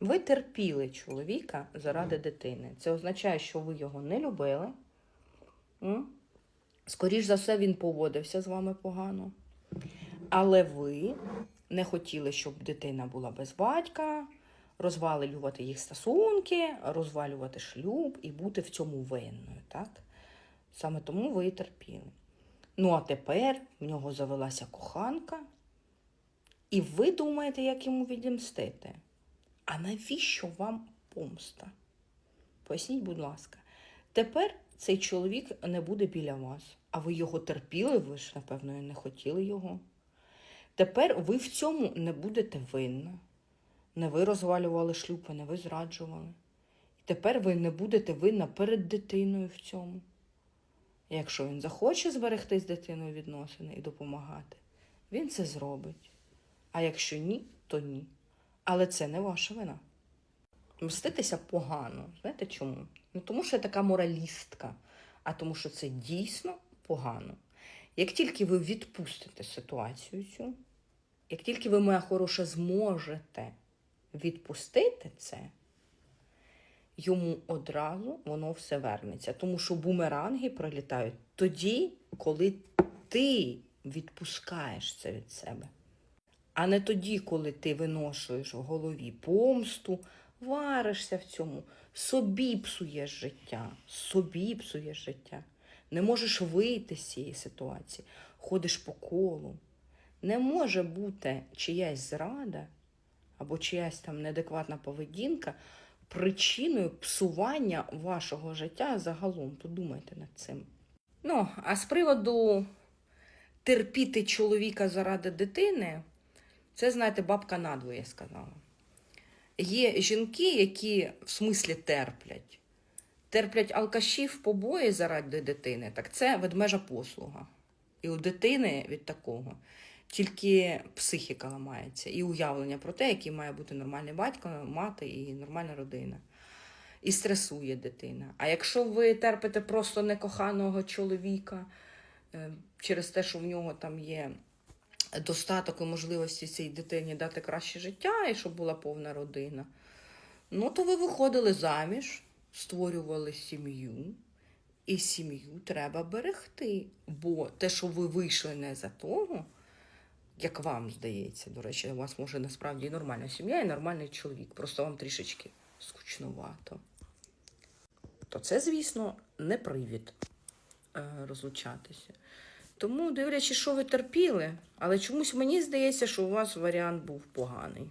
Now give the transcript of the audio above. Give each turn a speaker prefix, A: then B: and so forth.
A: Ви терпіли чоловіка заради дитини. Це означає, що ви його не любили. М? Скоріш за все, він поводився з вами погано. Але ви не хотіли, щоб дитина була без батька, розвалювати їх стосунки, розвалювати шлюб і бути в цьому винною. Так? Саме тому ви і терпіли. Ну, а тепер в нього завелася коханка, і ви думаєте, як йому відімстити. А навіщо вам помста? Поясніть, будь ласка. Тепер цей чоловік не буде біля вас, а ви його терпіли, ви ж, напевно, не хотіли його. Тепер ви в цьому не будете винна. Не ви розвалювали шлюб, і не ви зраджували. І тепер ви не будете винна перед дитиною в цьому. Якщо він захоче зберегти з дитиною відносини і допомагати, він це зробить. А якщо ні, то ні. Але це не ваша вина. Мститися погано. Знаєте чому? Не тому, що я така моралістка, а тому, що це дійсно погано. Як тільки ви відпустите ситуацію цю, як тільки ви, моя хороша, зможете відпустити це, йому одразу воно все вернеться. Тому що бумеранги пролітають тоді, коли ти відпускаєш це від себе. А не тоді, коли ти виношуєш в голові помсту, варишся в цьому, собі псуєш життя, собі псуєш життя. Не можеш вийти з цієї ситуації, ходиш по колу. Не може бути чиясь зрада або чиясь там неадекватна поведінка причиною псування вашого життя загалом. Подумайте над цим. Ну, а з приводу терпіти чоловіка заради дитини, це, знаєте, бабка надвоє сказала. Є жінки, які в смислі терплять. Терплять алкашів побої заради дитини, так це ведмежа послуга. І у дитини від такого тільки психіка ламається, і уявлення про те, який має бути нормальний батько, мати і нормальна родина. І стресує дитина. А якщо ви терпите просто некоханого чоловіка е, через те, що в нього там є достаток і можливості цій дитині дати краще життя і щоб була повна родина, ну то ви виходили заміж, створювали сім'ю, і сім'ю треба берегти. Бо те, що ви вийшли не за того, як вам здається, до речі, у вас може насправді і нормальна сім'я, і нормальний чоловік, просто вам трішечки скучновато. То це, звісно, не привід е, розлучатися. Тому, дивлячись, що ви терпіли, але чомусь мені здається, що у вас варіант був поганий.